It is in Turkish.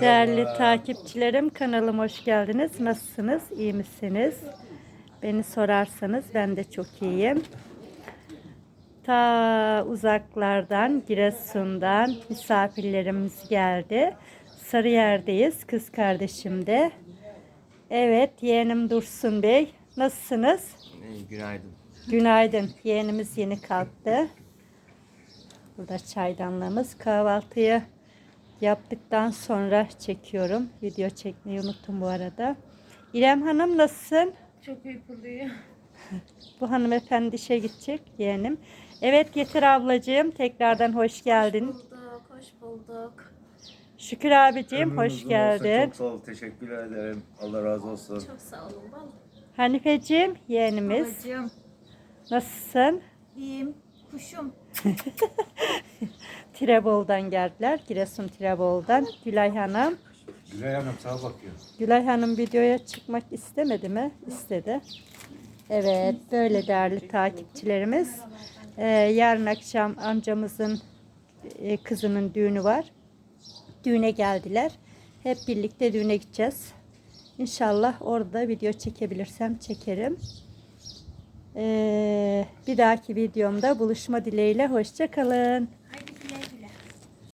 Değerli takipçilerim kanalıma hoş geldiniz. Nasılsınız? İyi misiniz? Beni sorarsanız ben de çok iyiyim. Ta uzaklardan, Giresun'dan misafirlerimiz geldi. Sarıyer'deyiz. Kız kardeşim de. Evet, yeğenim Dursun Bey. Nasılsınız? Ee, Günaydın. Günaydın. Yeğenimiz yeni kalktı. Burada çaydanlığımız. Kahvaltıyı yaptıktan sonra çekiyorum. Video çekmeyi unuttum bu arada. İrem Hanım nasılsın? Çok uykuluyum. Bu hanımefendi işe gidecek yeğenim. Evet Getir ablacığım tekrardan hoş geldin. Bulduk, hoş bulduk. Şükür abicim Ömrünüz hoş geldin. Çok sağ ol. Teşekkür ederim. Allah razı olsun. Çok sağ olun. Vallahi. Hanifeciğim yeğenimiz Babacığım, nasılsın? iyiyim. Kuşum. Tirebol'dan geldiler. Giresun Tirebol'dan. Gülay Hanım. Gülay Hanım sağa bakıyor. Gülay Hanım videoya çıkmak istemedi mi? İstedi. Evet, böyle değerli takipçilerimiz. Ee, yarın akşam amcamızın e, kızının düğünü var. Düğüne geldiler. Hep birlikte düğüne gideceğiz. İnşallah orada video çekebilirsem çekerim. Ee, bir dahaki videomda buluşma dileğiyle hoşça kalın.